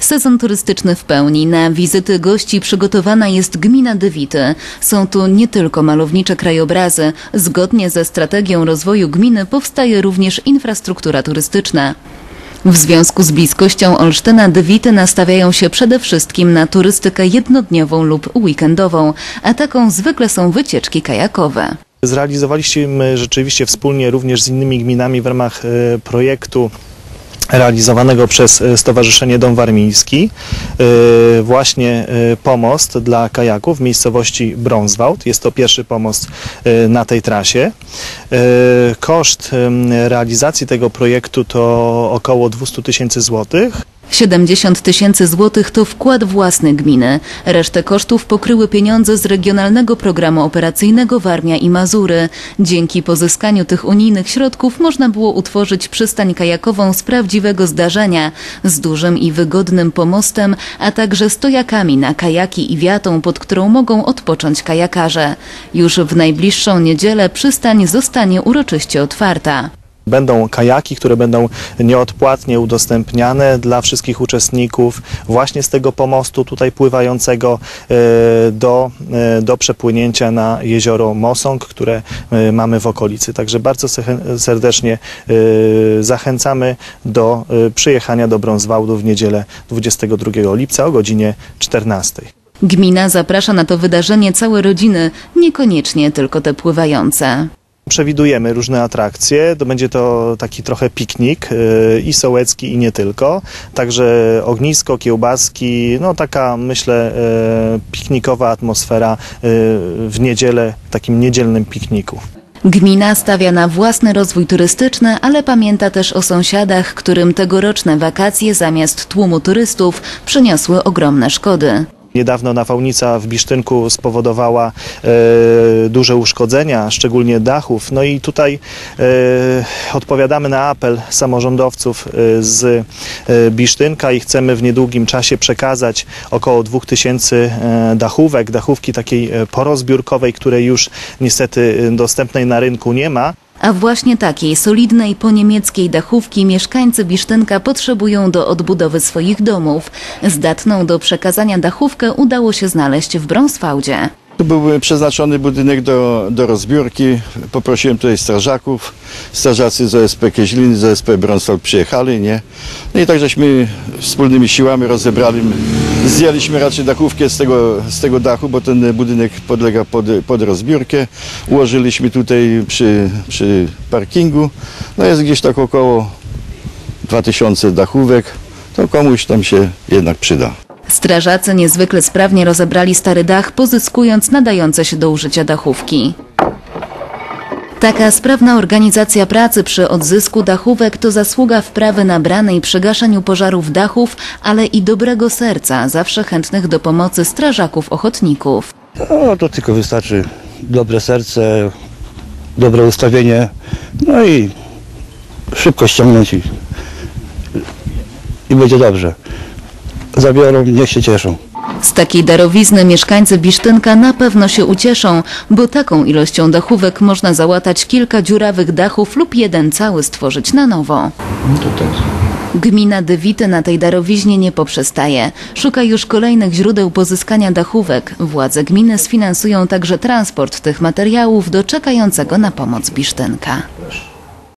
Sezon turystyczny w pełni. Na wizyty gości przygotowana jest gmina Dywity. Są tu nie tylko malownicze krajobrazy. Zgodnie ze strategią rozwoju gminy powstaje również infrastruktura turystyczna. W związku z bliskością Olsztyna Dywity nastawiają się przede wszystkim na turystykę jednodniową lub weekendową, a taką zwykle są wycieczki kajakowe. Zrealizowaliśmy rzeczywiście wspólnie również z innymi gminami w ramach e, projektu realizowanego przez e, Stowarzyszenie Dom Warmiński e, właśnie e, pomost dla kajaków w miejscowości Brązwałd. Jest to pierwszy pomost na tej trasie. Koszt realizacji tego projektu to około 200 tysięcy złotych. 70 tysięcy złotych to wkład własny gminy. Resztę kosztów pokryły pieniądze z Regionalnego Programu Operacyjnego Warmia i Mazury. Dzięki pozyskaniu tych unijnych środków można było utworzyć przystań kajakową z prawdziwego zdarzenia, z dużym i wygodnym pomostem, a także stojakami na kajaki i wiatą, pod którą mogą odpocząć kajakarze. Już w najbliższą niedzielę przystań zostanie uroczyście otwarta. Będą kajaki, które będą nieodpłatnie udostępniane dla wszystkich uczestników właśnie z tego pomostu tutaj pływającego e, do, e, do przepłynięcia na jezioro Mosąg, które e, mamy w okolicy. Także bardzo serdecznie zachęcamy do przyjechania do Brązwałdu w niedzielę 22 lipca o godzinie 14. Gmina zaprasza na to wydarzenie całe rodziny, niekoniecznie tylko te pływające. Przewidujemy różne atrakcje. To będzie to taki trochę piknik yy, i sołecki, i nie tylko. Także ognisko, kiełbaski, no taka myślę yy, piknikowa atmosfera yy, w niedzielę, takim niedzielnym pikniku. Gmina stawia na własny rozwój turystyczny, ale pamięta też o sąsiadach, którym tegoroczne wakacje zamiast tłumu turystów przyniosły ogromne szkody. Niedawno nawałnica w Bisztynku spowodowała e, duże uszkodzenia, szczególnie dachów. No i tutaj e, odpowiadamy na apel samorządowców e, z e, Bisztynka i chcemy w niedługim czasie przekazać około 2000 e, dachówek, dachówki takiej porozbiórkowej, której już niestety dostępnej na rynku nie ma. A właśnie takiej solidnej poniemieckiej dachówki mieszkańcy Bisztynka potrzebują do odbudowy swoich domów. Zdatną do przekazania dachówkę udało się znaleźć w Brąswałdzie. Tu był przeznaczony budynek do, do rozbiórki. Poprosiłem tutaj strażaków. Strażacy z OSP Kieźliny, z OSP Brąswald przyjechali, nie? No i tak żeśmy wspólnymi siłami rozebrali, zdjęliśmy raczej dachówkę z tego, z tego dachu, bo ten budynek podlega pod, pod rozbiórkę. Ułożyliśmy tutaj przy, przy parkingu. No jest gdzieś tak około 2000 dachówek. To komuś tam się jednak przyda. Strażacy niezwykle sprawnie rozebrali stary dach, pozyskując nadające się do użycia dachówki. Taka sprawna organizacja pracy przy odzysku dachówek to zasługa wprawy nabranej przy gaszeniu pożarów dachów, ale i dobrego serca zawsze chętnych do pomocy strażaków ochotników. No, to tylko wystarczy dobre serce, dobre ustawienie, no i szybko ściągnąć i, i będzie dobrze. Zabiorą, niech się cieszą. Z takiej darowizny mieszkańcy Bisztynka na pewno się ucieszą, bo taką ilością dachówek można załatać kilka dziurawych dachów lub jeden cały stworzyć na nowo. Gmina Dywity na tej darowiźnie nie poprzestaje. Szuka już kolejnych źródeł pozyskania dachówek. Władze gminy sfinansują także transport tych materiałów do czekającego na pomoc Bisztynka.